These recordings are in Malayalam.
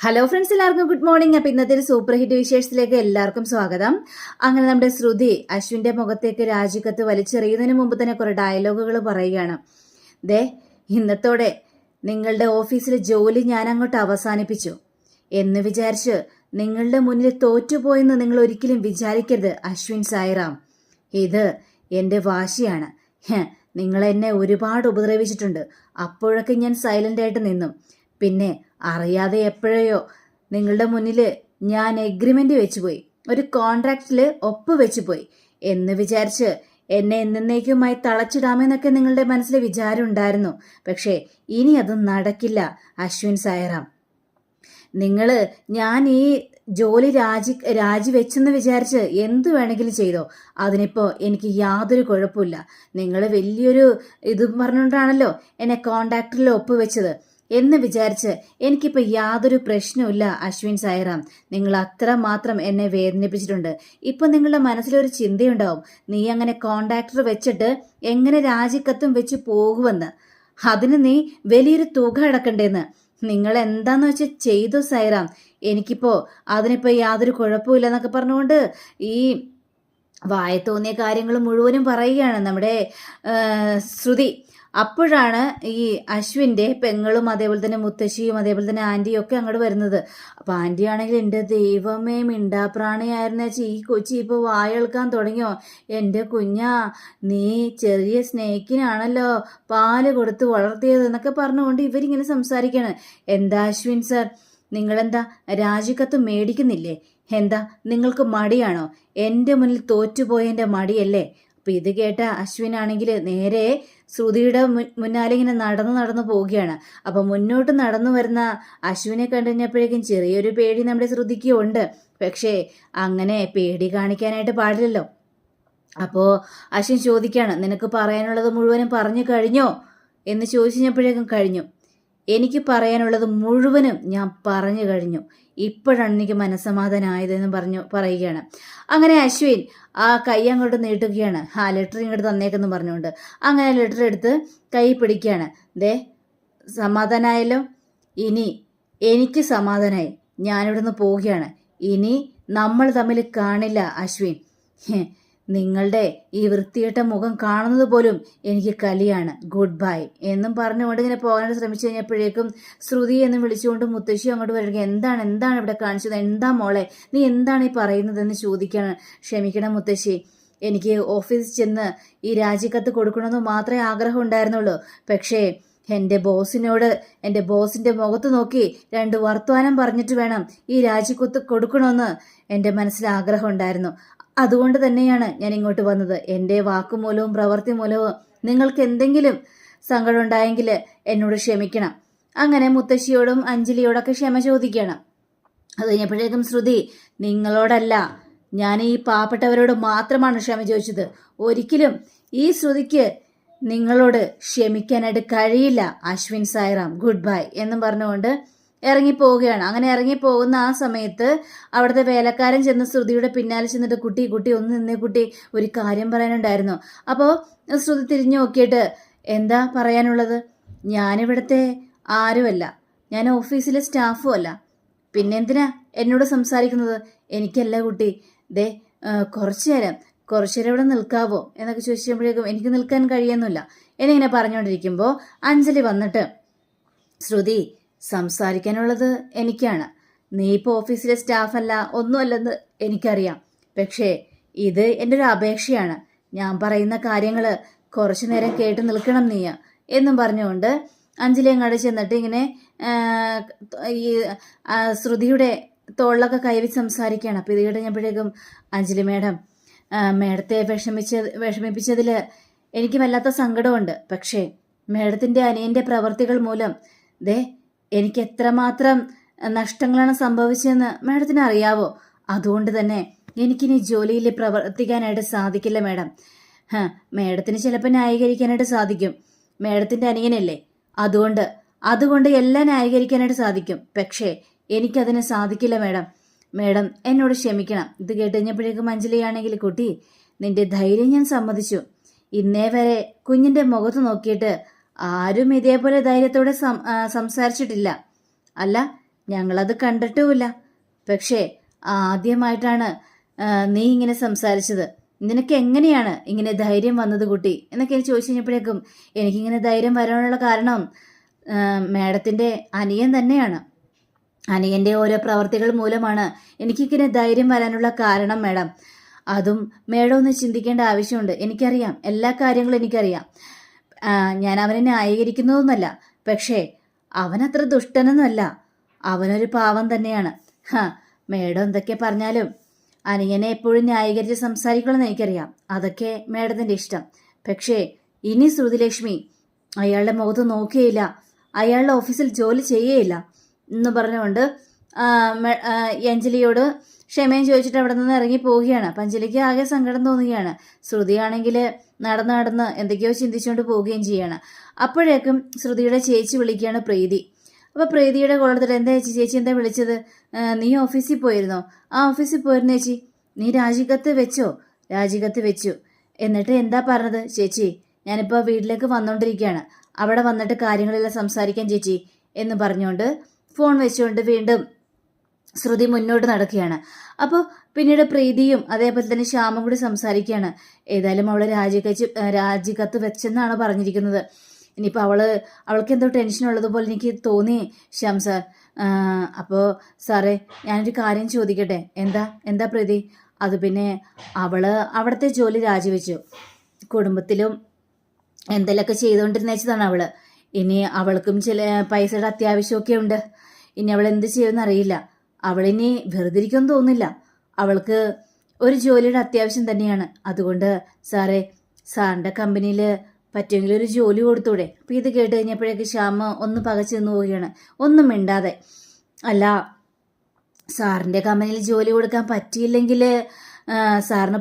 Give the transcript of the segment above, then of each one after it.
ഹലോ ഫ്രണ്ട്സ് എല്ലാവർക്കും ഗുഡ് മോർണിംഗ് അപ്പം ഇന്നത്തെ ഒരു സൂപ്പർ ഹിറ്റ് വിശേഷത്തിലേക്ക് എല്ലാവർക്കും സ്വാഗതം. അങ്ങനെ നമ്മുടെ ശ്രുതി അശ്വിന്റെ മുഖത്തേക്ക് രാജിക്കത്ത് വലിച്ചെറിയുന്നതിന് മുമ്പ് തന്നെ കുറേ ഡയലോഗുകൾ പറയുകയാണ്. ദേ ഇന്നത്തോടെ നിങ്ങളുടെ ഓഫീസിലെ ജോലി ഞാൻ അങ്ങോട്ട് അവസാനിപ്പിച്ചു. എന്ന് വിചാരിച്ച് നിങ്ങളുടെ മുന്നിൽ തോറ്റുപോയെന്ന് നിങ്ങൾ ഒരിക്കലും വിചാരിക്കരുത് അശ്വിൻ സായിറാം. ഇത് എന്റെ വാശിയാണ്. നിങ്ങൾ എന്നെ ഒരുപാട് ഉപദ്രവിച്ചിട്ടുണ്ട്. അപ്പോഴൊക്കെ ഞാൻ സൈലന്റ് ആയിട്ട് നിന്നു. പിന്നെ അറിയാതെ എപ്പോഴെയോ നിങ്ങളുടെ മുന്നിൽ ഞാൻ എഗ്രിമെന്റ് വെച്ചുപോയി. ഒരു കോൺട്രാക്റ്റിൽ ഒപ്പ് വെച്ചുപോയി. എന്ന് വിചാരിച്ച് എന്നെ എന്നേക്കുമായി തളച്ചിടാമെന്നൊക്കെ നിങ്ങളുടെ മനസ്സിൽ വിചാരം ഉണ്ടായിരുന്നു. പക്ഷേ ഇനി അത് നടക്കില്ല അശ്വിൻ സായറാം. നിങ്ങൾ ഞാൻ ഈ ജോലി രാജി രാജിവെച്ചെന്ന് വിചാരിച്ച് എന്ത് വേണമെങ്കിലും ചെയ്തോ അതിനിപ്പോ എനിക്ക് യാതൊരു കുഴപ്പമില്ല. നിങ്ങൾ വലിയൊരു ഇത് പറഞ്ഞുകൊണ്ടാണല്ലോ എന്നെ കോണ്ടാക്ടറിൽ ഒപ്പുവെച്ചത് എന്ന് വിചാരിച്ച് എനിക്കിപ്പോൾ യാതൊരു പ്രശ്നവുമില്ല അശ്വിൻ സായിറാം. നിങ്ങൾ അത്ര മാത്രം എന്നെ വേദനിപ്പിച്ചിട്ടുണ്ട്. ഇപ്പം നിങ്ങളുടെ മനസ്സിലൊരു ചിന്തയുണ്ടാവും. നീ അങ്ങനെ കോണ്ടാക്ടർ വെച്ചിട്ട് എങ്ങനെ രാജിക്കത്തും വെച്ച് പോകുമെന്ന്. അതിന് നീ വലിയൊരു തുക അടക്കണ്ടേന്ന്. നിങ്ങൾ എന്താന്ന് വെച്ചാൽ ചെയ്തു സൈറാം എനിക്കിപ്പോ അതിനിപ്പോ യാതൊരു കുഴപ്പമില്ല എന്നൊക്കെ പറഞ്ഞുകൊണ്ട് ഈ വായ തോന്നിയ കാര്യങ്ങൾ മുഴുവനും പറയുകയാണ് നമ്മുടെ ശ്രുതി. അപ്പോഴാണ് ഈ അശ്വിന്റെ പെങ്ങളും അതേപോലെ തന്നെ മുത്തശ്ശിയും അതേപോലെ തന്നെ ആന്റിയും ഒക്കെ അങ്ങോട്ട് വരുന്നത്. അപ്പൊ ആന്റി ആണെങ്കിൽ എന്റെ ദൈവമേ മിണ്ടാപ്രാണിയായിരുന്ന. ഈ കൊച്ചി ഇപ്പൊ വായൾക്കാൻ തുടങ്ങിയോ? എന്റെ കുഞ്ഞാ നീ ചെറിയ സ്നേഹിക്കിനാണല്ലോ പാൽ കൊടുത്ത് വളർത്തിയത് എന്നൊക്കെ പറഞ്ഞുകൊണ്ട് ഇവരിങ്ങനെ സംസാരിക്കുകയാണ് എന്താ അശ്വിൻ സർ? നിങ്ങളെന്താ രാജിക്കത്ത് മേടിക്കുന്നില്ലേ? എന്താ നിങ്ങൾക്ക് മടിയാണോ? എന്റെ മുന്നിൽ തോറ്റുപോയതിന്റെ മടിയല്ലേ? അപ്പൊ ഇത് കേട്ട അശ്വിനാണെങ്കിൽ നേരെ ശ്രുതിയുടെ മുന്നാലെ ഇങ്ങനെ നടന്നു നടന്നു പോവുകയാണ്. അപ്പൊ മുന്നോട്ട് നടന്നു വരുന്ന അശ്വിനെ കണ്ടുകഴിഞ്ഞപ്പോഴേക്കും ചെറിയൊരു പേടി നമ്മുടെ ശ്രുതിക്ക് ഉണ്ട്. പക്ഷേ അങ്ങനെ പേടി കാണിക്കാനായിട്ട് പാടില്ലല്ലോ. അപ്പോ അശ്വിൻ ചോദിക്കാണ് നിനക്ക് പറയാനുള്ളത് മുഴുവനും പറഞ്ഞു കഴിഞ്ഞോ? എന്ന് ചോദിച്ചപ്പോഴേക്കും കഴിഞ്ഞു. എനിക്ക് പറയാനുള്ളത് മുഴുവനും ഞാൻ പറഞ്ഞു കഴിഞ്ഞു. ഇപ്പോഴാണ് എനിക്ക് മനസ്സമാധാനമായതെന്ന് പറഞ്ഞു പറയുകയാണ്. അങ്ങനെ അശ്വിൻ ആ കൈ അങ്ങോട്ട് നീട്ടുകയാണ്. ആ ലെറ്റർ ഇങ്ങോട്ട് തന്നേക്കെന്ന് പറഞ്ഞുകൊണ്ട്. അങ്ങനെ ലെറ്റർ എടുത്ത് കൈ പിടിക്കുകയാണ്. ദേ സമാധാനമായല്ലോ ഇനി എനിക്ക് സമാധാനമായി ഞാനിവിടുന്ന് പോവുകയാണ്. ഇനി നമ്മൾ തമ്മിൽ കാണില്ല അശ്വിൻ. നിങ്ങളുടെ ഈ വൃത്തിയിട്ട മുഖം കാണുന്നത് പോലും എനിക്ക് കലിയാണ്. ഗുഡ് ബൈ എന്നും പറഞ്ഞുകൊണ്ട് ഇങ്ങനെ പോകാനായിട്ട് ശ്രമിച്ചു കഴിഞ്ഞപ്പോഴേക്കും ശ്രുതി എന്ന് വിളിച്ചുകൊണ്ട് മുത്തശ്ശി അങ്ങോട്ട് വരിക എന്താണ് എന്താണ് ഇവിടെ കാണിച്ചത്? എന്താ മോളെ? നീ എന്താണ് ഈ പറയുന്നതെന്ന് ചോദിക്കാണ് ക്ഷമിക്കണം മുത്തശ്ശി. എനിക്ക് ഓഫീസിൽ ചെന്ന് ഈ രാജിക്കത്ത് കൊടുക്കണമെന്ന് മാത്രമേ ആഗ്രഹം ഉണ്ടായിരുന്നുള്ളൂ. പക്ഷേ എന്റെ ബോസിനോട് എന്റെ ബോസിന്റെ മുഖത്ത് നോക്കി രണ്ട് വർത്തമാനം പറഞ്ഞിട്ട് വേണം ഈ രാജിക്കത്ത് കൊടുക്കണമെന്ന് എന്റെ മനസ്സിൽ ആഗ്രഹം ഉണ്ടായിരുന്നു. അതുകൊണ്ട് തന്നെയാണ് ഞാൻ ഇങ്ങോട്ട് വന്നത്. എന്റെ വാക്കുമൂലവും പ്രവൃത്തി മൂലവും നിങ്ങൾക്ക് എന്തെങ്കിലും സങ്കടം ഉണ്ടായെങ്കിൽ എന്നോട് ക്ഷമിക്കണം. അങ്ങനെ മുത്തശ്ശിയോടും അഞ്ജലിയോടൊക്കെ ക്ഷമ ചോദിക്കണം. അത് കഴിഞ്ഞപ്പോഴേക്കും ശ്രുതി നിങ്ങളോടല്ല ഞാൻ ഈ പാവപ്പെട്ടവരോട് മാത്രമാണ് ക്ഷമ ചോദിച്ചത്. ഒരിക്കലും ഈ ശ്രുതിക്ക് നിങ്ങളോട് ക്ഷമിക്കാനായിട്ട് കഴിയില്ല. അശ്വിൻ സായിറാം ഗുഡ് ബൈ എന്നും പറഞ്ഞുകൊണ്ട് ഇറങ്ങിപ്പോവുകയാണ്. അങ്ങനെ ഇറങ്ങിപ്പോകുന്ന ആ സമയത്ത് അവിടുത്തെ വേലക്കാരൻ ചെന്ന് ശ്രുതിയുടെ പിന്നാലെ ചെന്നിട്ട് കുട്ടി കുട്ടി ഒന്ന് നിന്നേ കുട്ടി ഒരു കാര്യം പറയാനുണ്ടായിരുന്നു. അപ്പോൾ ശ്രുതി തിരിഞ്ഞു നോക്കിയിട്ട് എന്താ പറയാനുള്ളത്? ഞാനിവിടുത്തെ ആരുമല്ല. ഞാൻ ഓഫീസിലെ സ്റ്റാഫും അല്ല. പിന്നെന്തിനാ എന്നോട് സംസാരിക്കുന്നത്? എനിക്കല്ല കുട്ടി. ദേ കുറച്ച് നേരം കുറച്ചു നേരം ഇവിടെ നിൽക്കാവോ എന്നൊക്കെ ചോദിച്ചപ്പോഴേക്കും എനിക്ക് നിൽക്കാൻ കഴിയുന്നില്ല എന്നിങ്ങനെ പറഞ്ഞുകൊണ്ടിരിക്കുമ്പോൾ അഞ്ജലി വന്നിട്ട് ശ്രുതി സംസാരിക്കാനുള്ളത് എനിക്കാണ്. നീ ഇപ്പോൾ ഓഫീസിലെ സ്റ്റാഫല്ല ഒന്നുമല്ലെന്ന് എനിക്കറിയാം. പക്ഷേ ഇത് എന്റെ ഒരു അപേക്ഷയാണ്. ഞാൻ പറയുന്ന കാര്യങ്ങൾ കുറച്ചു നേരം കേട്ട് നിൽക്കണം നീ എന്നും പറഞ്ഞുകൊണ്ട് അഞ്ജലി അങ്ങോട്ട് ചെന്നിട്ട് ഇങ്ങനെ ഈ ശ്രുതിയുടെ തോളിലൊക്കെ കൈവി സംസാരിക്കുകയാണ്. അപ്പോൾ ഇത് കഴിഞ്ഞപ്പോഴേക്കും അഞ്ജലി മേഡം മേഡത്തെ വിഷമിച്ച വിഷമിപ്പിച്ചതിൽ എനിക്ക് വല്ലാത്ത സങ്കടമുണ്ട്. പക്ഷേ മേഡത്തിന്റെ അനിയന്റെ പ്രവൃത്തികൾ മൂലം ദേ എനിക്ക് എത്രമാത്രം നഷ്ടങ്ങളാണ് സംഭവിച്ചതെന്ന് മാഡത്തിന് അറിയാവോ? അതുകൊണ്ട് തന്നെ എനിക്കിനി ജോലിയിൽ പ്രവർത്തിക്കാനായിട്ട് സാധിക്കില്ല മാഡം. മാഡത്തിന് ചിലപ്പോൾ ന്യായീകരിക്കാനായിട്ട് സാധിക്കും. മാഡത്തിന്റെ അനിയനല്ലേ? അതുകൊണ്ട് അതുകൊണ്ട് എല്ലാം ന്യായീകരിക്കാനായിട്ട് സാധിക്കും. പക്ഷേ എനിക്കതിന് സാധിക്കില്ല മാഡം. മാഡം എന്നോട് ക്ഷമിക്കണം. ഇത് കേട്ട് കഴിഞ്ഞപ്പോഴേക്കും അഞ്ജലിയാണെങ്കിൽ കുട്ടി നിന്റെ ധൈര്യം ഞാൻ സമ്മതിച്ചു. ഇന്നേ വരെ കുഞ്ഞിന്റെ മുഖത്ത് നോക്കിയിട്ട് ആരും ഇതേപോലെ ധൈര്യത്തോടെ സംസാരിച്ചിട്ടില്ല. അല്ല ഞങ്ങളത് കണ്ടിട്ടുമില്ല. പക്ഷേ ആദ്യമായിട്ടാണ് നീ ഇങ്ങനെ സംസാരിച്ചത്. നിനക്ക് എങ്ങനെയാണ് ഇങ്ങനെ ധൈര്യം വന്നത് കുട്ടി? എന്നൊക്കെ ചോദിച്ചു കഴിഞ്ഞപ്പോഴേക്കും എനിക്കിങ്ങനെ ധൈര്യം വരാനുള്ള കാരണം മേഡത്തിന്റെ അനിയൻ തന്നെയാണ്. അനിയന്റെ ഓരോ പ്രവർത്തികൾ മൂലമാണ് എനിക്കിങ്ങനെ ധൈര്യം വരാനുള്ള കാരണം മേഡം. അതും മേഡം ഒന്ന് ചിന്തിക്കേണ്ട ആവശ്യമുണ്ട്. എനിക്കറിയാം. എല്ലാ കാര്യങ്ങളും എനിക്കറിയാം. ഞാൻ അവനെ ന്യായീകരിക്കുന്നതൊന്നുമല്ല. പക്ഷേ അവനത്ര ദുഷ്ടനൊന്നുമല്ല. അവനൊരു പാവം തന്നെയാണ്. ഹാ മേഡം എന്തൊക്കെ പറഞ്ഞാലും അനിയനെ എപ്പോഴും ന്യായീകരിച്ച് സംസാരിക്കണമെന്ന് എനിക്കറിയാം. അതൊക്കെ മേഡത്തിന്റെ ഇഷ്ടം. പക്ഷേ ഇനി ശ്രുതിലക്ഷ്മി അയാളുടെ മുഖത്ത് നോക്കുകയില്ല. അയാളുടെ ഓഫീസിൽ ജോലി ചെയ്യുകയില്ല എന്ന് പറഞ്ഞുകൊണ്ട് അഞ്ജലിയോട് ക്ഷമയും ചോദിച്ചിട്ട് അവിടെ നിന്ന് ഇറങ്ങി പോവുകയാണ് അപ്പം അഞ്ജലിക്ക് ആകെ സങ്കടം തോന്നുകയാണ്. ശ്രുതിയാണെങ്കിൽ നടന്ന് നടന്ന് എന്തൊക്കെയോ ചിന്തിച്ചുകൊണ്ട് പോവുകയും ചെയ്യാണ്. അപ്പോഴേക്കും ശ്രുതിയുടെ ചേച്ചി വിളിക്കുകയാണ് പ്രീതി. അപ്പോൾ പ്രീതിയുടെ കോളത്തിൽ എന്താ ചേച്ചി? ചേച്ചി എന്താ വിളിച്ചത്? നീ ഓഫീസിൽ പോയിരുന്നോ? ആ ഓഫീസിൽ പോയിരുന്നു ചേച്ചി. നീ രാജികത്ത് വെച്ചോ? രാജികത്ത് വെച്ചു. എന്നിട്ട് എന്താ പറഞ്ഞത് ചേച്ചി? ഞാനിപ്പോൾ വീട്ടിലേക്ക് വന്നുകൊണ്ടിരിക്കുകയാണ് അവിടെ വന്നിട്ട് കാര്യങ്ങളെല്ലാം സംസാരിക്കാൻ ചേച്ചി എന്ന് പറഞ്ഞുകൊണ്ട് ഫോൺ വെച്ചുകൊണ്ട് വീണ്ടും ശ്രുതി മുന്നോട്ട് നടക്കുകയാണ്. അപ്പോൾ പിന്നീട് പ്രീതിയും അതേപോലെ തന്നെ ശ്യാമും കൂടി സംസാരിക്കുകയാണ്. ഏതായാലും അവൾ രാജിക്കച്ച് രാജിക്കത്ത് വെച്ചെന്നാണ് പറഞ്ഞിരിക്കുന്നത്. ഇനിയിപ്പോൾ അവൾ അവൾക്ക് എന്തോ ടെൻഷൻ ഉള്ളതുപോലെ എനിക്ക് തോന്നി ശ്യാം സാർ. അപ്പോൾ സാറേ ഞാനൊരു കാര്യം ചോദിക്കട്ടെ. എന്താ എന്താ പ്രീതി? അത് പിന്നെ അവൾ അവിടുത്തെ ജോലി രാജിവെച്ചു. കുടുംബത്തിലും എന്തെങ്കിലുമൊക്കെ ചെയ്തുകൊണ്ടിരുന്ന വെച്ചതാണ് അവൾ. ഇനി അവൾക്കും ചില പൈസയുടെ അത്യാവശ്യമൊക്കെ ഉണ്ട്. ഇനി അവൾ എന്ത് ചെയ്യുമെന്ന് അറിയില്ല. അവളിനി വെറുതെ തോന്നില്ല അവൾക്ക് ഒരു ജോലിയുടെ അത്യാവശ്യം തന്നെയാണ്. അതുകൊണ്ട് സാറേ സാറിന്റെ കമ്പനിയിൽ പറ്റുമെങ്കിൽ ഒരു ജോലി കൊടുത്തൂടെ? അപ്പം ഇത് കേട്ട് കഴിഞ്ഞപ്പോഴേക്ക് ശ്യാമ ഒന്ന് പകച്ചു നിന്ന് പോവുകയാണ്. ഒന്നും മിണ്ടാതെ. അല്ല സാറിന്റെ കമ്പനിയിൽ ജോലി കൊടുക്കാൻ പറ്റിയില്ലെങ്കിൽ സാറിന്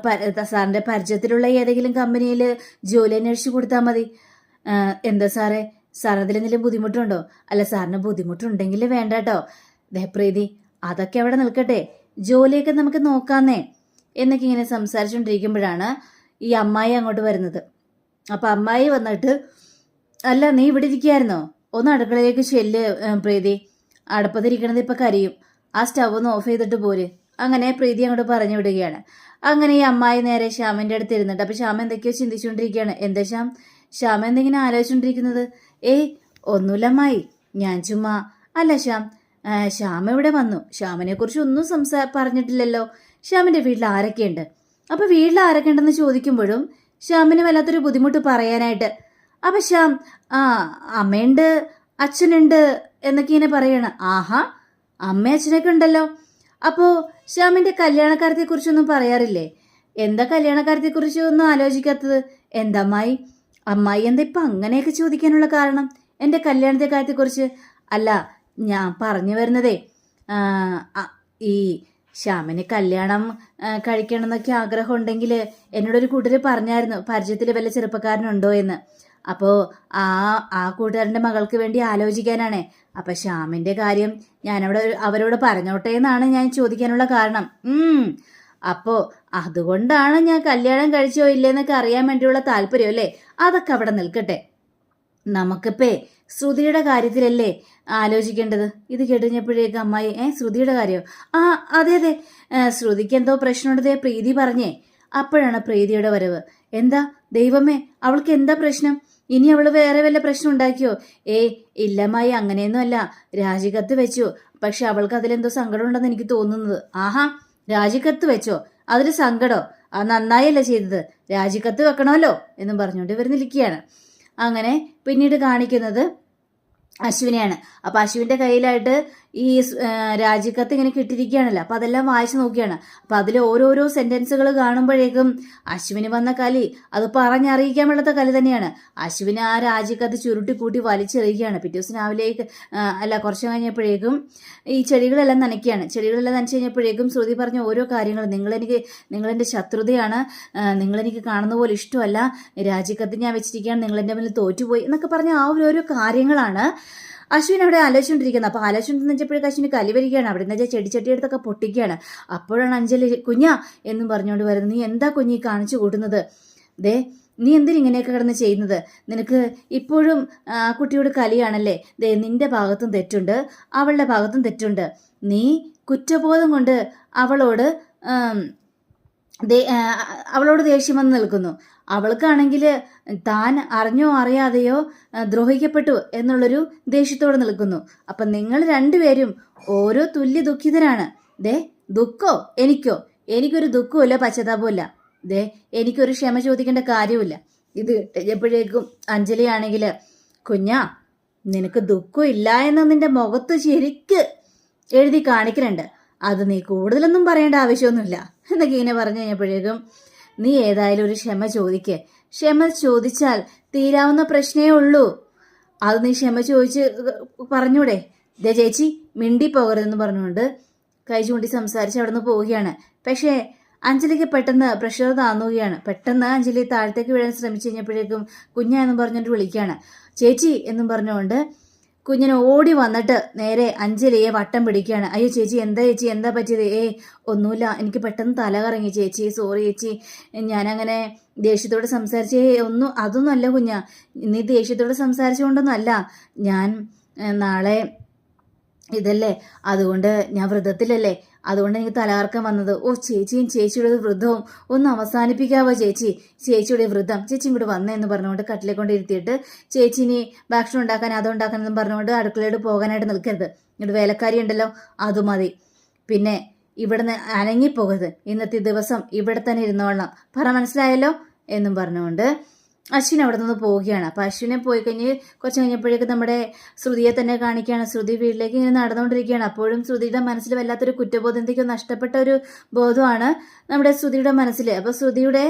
സാറിന്റെ പരിചയത്തിലുള്ള ഏതെങ്കിലും കമ്പനിയിൽ ജോലി അന്വേഷിച്ച് കൊടുത്താൽ മതി. എന്താ സാറേ? സാർ അതിലെന്തെങ്കിലും ബുദ്ധിമുട്ടുണ്ടോ? അല്ല സാറിന് ബുദ്ധിമുട്ടുണ്ടെങ്കിൽ വേണ്ട കേട്ടോ. പ്രീതി അതൊക്കെ അവിടെ നിൽക്കട്ടെ. ജോലിയൊക്കെ നമുക്ക് നോക്കാന്നേ. എന്നൊക്കെ ഇങ്ങനെ സംസാരിച്ചുകൊണ്ടിരിക്കുമ്പോഴാണ് ഈ അമ്മായി അങ്ങോട്ട് വരുന്നത്. അപ്പം അമ്മായി വന്നിട്ട് അല്ല നീ ഇവിടെ ഇരിക്കുകയായിരുന്നോ ഒന്ന് അടുക്കളയിലേക്ക് ചെല്ല് പ്രീതി. അടുപ്പത്തിരിക്കണത് ഇപ്പം കരിയും. ആ സ്റ്റവ് ഒന്ന് ഓഫ് ചെയ്തിട്ട് പോര്. അങ്ങനെ പ്രീതി അങ്ങോട്ട് പറഞ്ഞു വിടുകയാണ്. അങ്ങനെ ഈ അമ്മായി നേരെ ശ്യാമിന്റെ അടുത്ത് ഇരുന്നിട്ട് അപ്പം ശ്യാം എന്തൊക്കെയോ ചിന്തിച്ചുകൊണ്ടിരിക്കുകയാണ്. എന്താ ശ്യാം? ശ്യാം എന്തെങ്കിലും ആലോചിച്ചുകൊണ്ടിരിക്കുന്നത്? ഏയ് ഒന്നുമില്ല അമ്മായി. ഞാൻ ചുമ്മാ. അല്ല ശ്യാം. ശ്യാം ഇവിടെ വന്നു? ശ്യാമിനെ കുറിച്ച് ഒന്നും സംസാ പറഞ്ഞിട്ടില്ലല്ലോ. ശ്യാമിന്റെ വീട്ടിൽ ആരൊക്കെയുണ്ട്? അപ്പോൾ വീട്ടിൽ ആരൊക്കെ ഉണ്ടെന്ന് ചോദിക്കുമ്പോഴും ശ്യാമിന് വല്ലാത്തൊരു ബുദ്ധിമുട്ട് പറയാനായിട്ട്. അപ്പം ശ്യാം ആ അമ്മയുണ്ട് അച്ഛനുണ്ട് എന്നൊക്കെ ഇങ്ങനെ പറയണം. ആഹാ അമ്മ അച്ഛനൊക്കെ ഉണ്ടല്ലോ. അപ്പോൾ ശ്യാമിന്റെ കല്യാണക്കാര്യത്തെക്കുറിച്ചൊന്നും പറയാറില്ലേ? എന്താ കല്യാണക്കാര്യത്തെക്കുറിച്ച് ഒന്നും ആലോചിക്കാത്തത്? എന്താ അമ്മായി? അമ്മായി എന്താ ഇപ്പം അങ്ങനെയൊക്കെ ചോദിക്കാനുള്ള കാരണം? എന്റെ കല്യാണത്തെ കാര്യത്തെക്കുറിച്ച്? അല്ല ഞാൻ പറഞ്ഞു വരുന്നതേ ഈ ശ്യാമിന് കല്യാണം കഴിക്കണം എന്നൊക്കെ ആഗ്രഹം ഉണ്ടെങ്കിൽ എന്നോടൊരു കൂട്ടർ പറഞ്ഞായിരുന്നു പരിചയത്തിൽ വല്ല ചെറുപ്പക്കാരനുണ്ടോ എന്ന്. അപ്പോൾ ആ ആ കൂട്ടുകാരന്റെ മകൾക്ക് വേണ്ടി ആലോചിക്കാനാണേ. അപ്പം ശ്യാമിന്റെ കാര്യം ഞാനവിടെ അവരോട് പറഞ്ഞോട്ടെ എന്നാണ് ഞാൻ ചോദിക്കാനുള്ള കാരണം. അപ്പോൾ അതുകൊണ്ടാണ് ഞാൻ കല്യാണം കഴിച്ചോ ഇല്ലേന്നൊക്കെ അറിയാൻ വേണ്ടിയുള്ള താല്പര്യം അല്ലേ? അതൊക്കെ അവിടെ നിൽക്കട്ടെ. നമുക്കിപ്പേ ശ്രുതിയുടെ കാര്യത്തിലല്ലേ ആലോചിക്കേണ്ടത്? ഇത് കേട്ടുകഴിഞ്ഞപ്പോഴേക്ക് അമ്മായി ഏ ശ്രുതിയുടെ കാര്യം? ആ അതെ അതെ. ശ്രുതിക്ക് എന്തോ പ്രശ്നമുണ്ടതേ പ്രീതി പറഞ്ഞേ. അപ്പോഴാണ് പ്രീതിയുടെ വരവ്. എന്താ? ദൈവമേ അവൾക്ക് എന്താ പ്രശ്നം? ഇനി അവൾ വേറെ വല്ല പ്രശ്നം ഉണ്ടാക്കിയോ? ഏ ഇല്ലമ്മായി അങ്ങനെയൊന്നും അല്ല. രാജിക്കത്ത് വെച്ചു. പക്ഷെ അവൾക്ക് അതിലെന്തോ സങ്കടം ഉണ്ടെന്ന് എനിക്ക് തോന്നുന്നത്. ആഹാ രാജിക്കത്ത് വെച്ചോ? അതിൽ സങ്കടോ? ആ നന്നായല്ല ചെയ്തത്. രാജിക്കത്ത് വെക്കണമല്ലോ? എന്നും പറഞ്ഞുകൊണ്ട് ഇവർ നിൽക്കുകയാണ്. അങ്ങനെ പിന്നീട് കാണിക്കുന്നത് അശ്വിനെയാണ്. അപ്പോൾ അശ്വിന്റെ കയ്യിലായിട്ട് ഈ രാജിക്കത്ത് ഇങ്ങനെ കിട്ടിയിരിക്കുകയാണല്ലോ. അപ്പോൾ അതെല്ലാം വായിച്ചു നോക്കിയാണ്. അപ്പോൾ അതിൽ ഓരോരോ സെന്റൻസുകൾ കാണുമ്പോഴേക്കും അശ്വിന് വന്ന കലി അത് പറഞ്ഞറിയിക്കാൻ വേണ്ടത്ത കലി തന്നെയാണ്. അശ്വിന് ആ രാജിക്കത്ത് ചുരുട്ടി കൂട്ടി വലിച്ചെറിയുകയാണ്. പിറ്റേ ദിവസം രാവിലേക്ക് അല്ല കുറച്ച് കഴിഞ്ഞപ്പോഴേക്കും ഈ ചെടികളെല്ലാം നനയ്ക്കുകയാണ്. ചെടികളെല്ലാം നനച്ച് കഴിഞ്ഞപ്പോഴേക്കും ശ്രുതി പറഞ്ഞ ഓരോ കാര്യങ്ങളും നിങ്ങളെനിക്ക് നിങ്ങളെന്റെ ശത്രുതയാണ്. നിങ്ങളെനിക്ക് കാണുന്ന പോലെ ഇഷ്ടമല്ല. രാജിക്കത്ത് ഞാൻ വെച്ചിരിക്കുകയാണ്. നിങ്ങളെന്റെ മുന്നിൽ തോറ്റുപോയി. എന്നൊക്കെ പറഞ്ഞ ആ ഓരോ കാര്യങ്ങളാണ് അശ്വിൻ അവിടെ ആലോചിച്ചുകൊണ്ടിരിക്കുന്നത്. അപ്പോൾ ആലോചിച്ചുകൊണ്ടിരുന്നപ്പോഴേക്കും അശ്വിന് കലി വരികയാണ്. അവിടെ നിന്ന് ചെടിച്ചട്ടി എടുത്തൊക്കെ പൊട്ടിക്കുകയാണ്. അപ്പോഴാണ് അഞ്ജലി കുഞ്ഞ എന്നും പറഞ്ഞുകൊണ്ട് വരുന്നത് നീ എന്താ കുഞ്ഞി കാണിച്ചു കൂട്ടുന്നത്? ദേ നീ എന്തിനിങ്ങനെയൊക്കെ കിടന്ന് ചെയ്യുന്നത്? നിനക്ക് ഇപ്പോഴും ആ കുട്ടിയോട് കലിയാണല്ലേ? ദേ നിന്റെ ഭാഗത്തും തെറ്റുണ്ട്. അവളുടെ ഭാഗത്തും തെറ്റുണ്ട്. നീ കുറ്റബോധം കൊണ്ട് അവളോട് അവളോട് ദേഷ്യം വന്ന് നിൽക്കുന്നു. അവൾക്കാണെങ്കിൽ താൻ അറിഞ്ഞോ അറിയാതെയോ ദ്രോഹിക്കപ്പെട്ടു എന്നുള്ളൊരു ദേഷ്യത്തോടെ നിൽക്കുന്നു. അപ്പം നിങ്ങൾ രണ്ടുപേരും ഓരോ തുല്യ ദുഃഖിതരാണ്. ദേ ദുഃഖോ? എനിക്കോ? എനിക്കൊരു ദുഃഖമില്ല പശ്ചാത്താപമില്ല ദേ എനിക്കൊരു ക്ഷമ ചോദിക്കേണ്ട കാര്യമില്ല ഇത് കഴിഞ്ഞപ്പോഴേക്കും അഞ്ജലിയാണെങ്കിൽ കുഞ്ഞാ നിനക്ക് ദുഃഖം ഇല്ല എന്ന് നിന്റെ മുഖത്ത് ശരിക്ക് എഴുതി കാണിക്കുന്നുണ്ട് അത് നീ കൂടുതലൊന്നും പറയേണ്ട ആവശ്യമൊന്നുമില്ല. എന്നൊക്കെ ഇങ്ങനെ പറഞ്ഞു കഴിഞ്ഞപ്പോഴേക്കും നീ ഏതായാലും ഒരു ക്ഷമ ചോദിക്ക്. ക്ഷമ ചോദിച്ചാൽ തീരാവുന്ന പ്രശ്നമേ ഉള്ളൂ. അത് നീ ക്ഷമ ചോദിച്ച് പറഞ്ഞൂടെ? ദേ ചേച്ചി മിണ്ടി പോകരുതെന്ന് പറഞ്ഞുകൊണ്ട് കൈ ചൂണ്ടി സംസാരിച്ച് അവിടെ നിന്ന് പോവുകയാണ്. പക്ഷേ അഞ്ജലിക്ക് പെട്ടെന്ന് പ്രഷർ താന്നുകയാണ് പെട്ടെന്ന് അഞ്ജലി താഴത്തേക്ക് വീഴാൻ ശ്രമിച്ചു കഴിഞ്ഞപ്പോഴേക്കും കുഞ്ഞ എന്നും പറഞ്ഞുകൊണ്ട് വിളിക്കുകയാണ്. ചേച്ചി എന്നും പറഞ്ഞുകൊണ്ട് കുഞ്ഞിനെ ഓടി വന്നിട്ട് നേരെ അഞ്ജലിയെ വട്ടം പിടിക്കുകയാണ്. അയ്യോ ചേച്ചി എന്താ ചേച്ചി? എന്താ പറ്റിയത്? ഏ ഒന്നുമില്ല. എനിക്ക് പെട്ടെന്ന് തല കറങ്ങി ചേച്ചി. സോറി ചേച്ചി. ഞാനങ്ങനെ ദേഷ്യത്തോട് സംസാരിച്ചേ ഒന്നും അതൊന്നും അല്ല കുഞ്ഞ. നീ ദേഷ്യത്തോട് സംസാരിച്ചുകൊണ്ടൊന്നും അല്ല ഞാൻ നാളെ ഇതല്ലേ? അതുകൊണ്ട് ഞാൻ വ്രതത്തിലല്ലേ അതുകൊണ്ട് എനിക്ക് തലകറക്കം വന്നത് ഓ ചേച്ചിയും ചേച്ചിയുടെ വൃദ്ധവും ഒന്ന് അവസാനിപ്പിക്കാവോ ചേച്ചി? ചേച്ചിയുടെ വൃദ്ധം ചേച്ചിയും കൂടെ വന്നേ എന്ന് പറഞ്ഞുകൊണ്ട് കട്ടിലെ കൊണ്ട് ഇരുത്തിയിട്ട് ചേച്ചിനി ഭക്ഷണം ഉണ്ടാക്കാൻ അതുണ്ടാക്കാൻ എന്നും പറഞ്ഞുകൊണ്ട് അടുക്കളയോട് പോകാനായിട്ട് നിൽക്കരുത്. ഇങ്ങോട്ട് വേലക്കാരി ഉണ്ടല്ലോ അത് മതി. പിന്നെ ഇവിടുന്ന് അനങ്ങിപ്പോകരുത്. ഇന്നത്തെ ദിവസം ഇവിടെ തന്നെ ഇരുന്നോളണം. പറ മനസ്സിലായല്ലോ? എന്നും പറഞ്ഞുകൊണ്ട് അശ്വിൻ അവിടെ നിന്ന് പോവുകയാണ്. അപ്പം അശ്വിനെ പോയി കഴിഞ്ഞ് കുറച്ച് കഴിഞ്ഞപ്പോഴേക്കും നമ്മുടെ ശ്രുതിയെ തന്നെ കാണിക്കുകയാണ്. ശ്രുതി വീട്ടിലേക്ക് ഇങ്ങനെ നടന്നുകൊണ്ടിരിക്കുകയാണ്. അപ്പോഴും ശ്രുതിയുടെ മനസ്സിൽ വല്ലാത്തൊരു കുറ്റബോധം എന്തൊക്കെയോ നഷ്ടപ്പെട്ട ഒരു ബോധമാണ് നമ്മുടെ ശ്രുതിയുടെ മനസ്സിൽ അപ്പോൾ ശ്രുതിയുടെ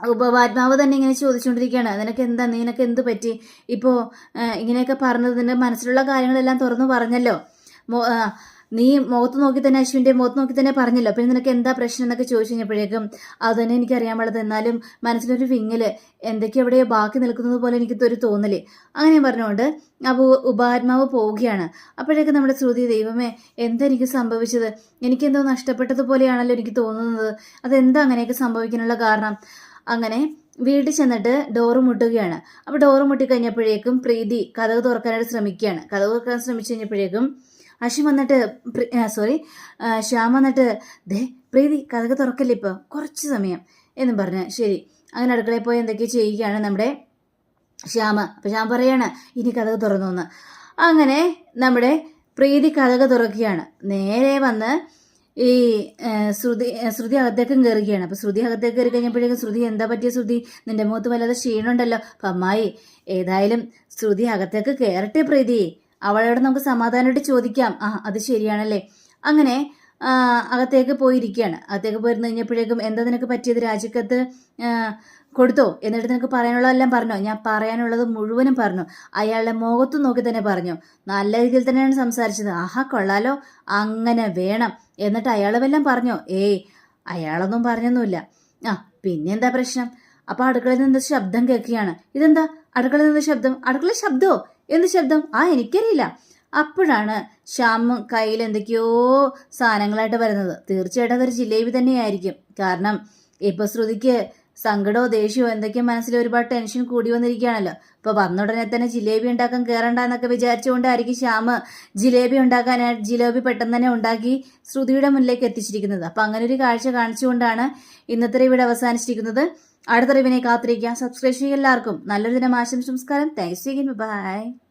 ഉപവാത്മാവ് തന്നെ ഇങ്ങനെ ചോദിച്ചുകൊണ്ടിരിക്കുകയാണ്. നിനക്ക് എന്താ? നിനക്ക് എന്ത് പറ്റി? ഇപ്പോൾ ഇങ്ങനെയൊക്കെ പറഞ്ഞത് നിന്റെ മനസ്സിലുള്ള കാര്യങ്ങളെല്ലാം തുറന്നു പറഞ്ഞല്ലോ. നീ മുഖത്ത് നോക്കി തന്നെ അശ്വിന്റെ മുഖത്ത് നോക്കി തന്നെ പറഞ്ഞല്ലോ? പിന്നെ നിനക്ക് എന്താ പ്രശ്നം എന്നൊക്കെ ചോദിച്ചു കഴിഞ്ഞപ്പോഴേക്കും അത് തന്നെ എനിക്കറിയാൻ പാടില്ല എന്നാലും മനസ്സിലൊരു വിങ്ങൽ എന്തൊക്കെ എവിടെയോ ബാക്കി നിൽക്കുന്നത് പോലെ എനിക്ക് ഒരു തോന്നൽ. അങ്ങനെ പറഞ്ഞുകൊണ്ട് അപ്പോൾ ഉപാത്മാവ് പോവുകയാണ്. അപ്പോഴേക്കും നമ്മുടെ ശ്രുതി ദൈവമേ എന്താ എനിക്ക് സംഭവിച്ചത്? എനിക്കെന്തോ നഷ്ടപ്പെട്ടതുപോലെയാണല്ലോ എനിക്ക് തോന്നുന്നത്. അതെന്താ അങ്ങനെയൊക്കെ സംഭവിക്കാനുള്ള കാരണം? അങ്ങനെ വീട്ടിൽ ചെന്നിട്ട് ഡോറ് മുട്ടുകയാണ്. അപ്പോൾ ഡോറ് മുട്ടിക്കഴിഞ്ഞപ്പോഴേക്കും പ്രീതി കഥക് തുറക്കാനായിട്ട് ശ്രമിക്കുകയാണ്. കഥക് തുറക്കാൻ ശ്രമിച്ചു കഴിഞ്ഞപ്പോഴേക്കും അശ്വിൻ വന്നിട്ട് സോറി ശ്യാം വന്നിട്ട് ദേ പ്രീതി കഥക തുറക്കല്ലേ ഇപ്പോൾ കുറച്ച് സമയം. എന്നും പറഞ്ഞ് ശരി. അങ്ങനെ അടുക്കളയിൽ പോയി എന്തൊക്കെയോ ചെയ്യുകയാണ് നമ്മുടെ ശ്യാമ. അപ്പം ശ്യാം പറയാണ് ഇനി കഥക തുറന്നു എന്ന്. അങ്ങനെ നമ്മുടെ പ്രീതി കഥക തുറക്കുകയാണ്. നേരെ വന്ന് ഈ ശ്രുതി ശ്രുതി അകത്തേക്കും കയറുകയാണ് അപ്പം ശ്രുതി അകത്തേക്ക് കയറി കഴിഞ്ഞപ്പോഴേക്കും ശ്രുതി എന്താ പറ്റിയ ശ്രുതി? നിന്റെ മുഖത്ത് വല്ലാതെ ക്ഷീണമുണ്ടല്ലോ. അപ്പം അമ്മായി ഏതായാലും ശ്രുതി അകത്തേക്ക് കയറട്ടെ പ്രീതി. അവളോട് നമുക്ക് സമാധാനമായിട്ട് ചോദിക്കാം. ആ അത് ശരിയാണല്ലേ? അങ്ങനെ അകത്തേക്ക് പോയിരിക്കുകയാണ്. അകത്തേക്ക് പോയിരുന്നു കഴിഞ്ഞപ്പോഴേക്കും എന്താ നിനക്ക് പറ്റിയത്? രാജിക്കത്ത് കൊടുത്തോ? എന്നിട്ട് നിനക്ക് പറയാനുള്ളതെല്ലാം പറഞ്ഞോ? ഞാൻ പറയാനുള്ളത് മുഴുവനും പറഞ്ഞു. അയാളുടെ മുഖത്ത് നോക്കി തന്നെ പറഞ്ഞു. നല്ല രീതിയിൽ തന്നെയാണ് സംസാരിച്ചത്. ആഹാ കൊള്ളാലോ. അങ്ങനെ വേണം. എന്നിട്ട് അയാൾ വല്ലതും പറഞ്ഞോ. ഏയ് അയാളൊന്നും പറഞ്ഞൊന്നുമില്ല. ആ പിന്നെന്താ പ്രശ്നം? അപ്പൊ അടുക്കളയിൽ നിന്ന് ശബ്ദം കേൾക്കുകയാണ്. ഇതെന്താ? അടുക്കളയിൽ നിന്ന് ശബ്ദം? അടുക്കള ശബ്ദമോ എന്ത് ശബ്ദം? ആ എനിക്കറിയില്ല. അപ്പോഴാണ് ശ്യാമ കയ്യിൽ എന്തൊക്കെയോ സാധനങ്ങളായിട്ട് വരുന്നത്. തീർച്ചയായിട്ടും അതൊരു ജിലേബി തന്നെയായിരിക്കും. കാരണം ഇപ്പൊ ശ്രുതിക്ക് സങ്കടമോ ദേഷ്യമോ എന്തൊക്കെയോ മനസ്സിൽ ഒരുപാട് ടെൻഷൻ കൂടി വന്നിരിക്കുകയാണല്ലോ. ഇപ്പൊ വന്ന ഉടനെ തന്നെ ജിലേബി ഉണ്ടാക്കാൻ കയറണ്ട എന്നൊക്കെ വിചാരിച്ചുകൊണ്ടായിരിക്കും ശ്യാമ് ജിലേബി ഉണ്ടാക്കാനായിട്ട് ജിലേബി പെട്ടെന്ന് തന്നെ ഉണ്ടാക്കി ശ്രുതിയുടെ മുന്നിലേക്ക് എത്തിച്ചിരിക്കുന്നത്. അപ്പൊ അങ്ങനെ ഒരു കാഴ്ച കാണിച്ചുകൊണ്ടാണ് ഇന്നത്തെ ഇവിടെ അവസാനിച്ചിരിക്കുന്നത്. അടുത്ത റിവിനെ കാത്തിരിക്കാം. സബ്സ്ക്രൈബ് ചെയ്യുക എല്ലാവർക്കും. നല്ലൊരു ദിനം ആശംസ നമസ്കാരം. Thanks by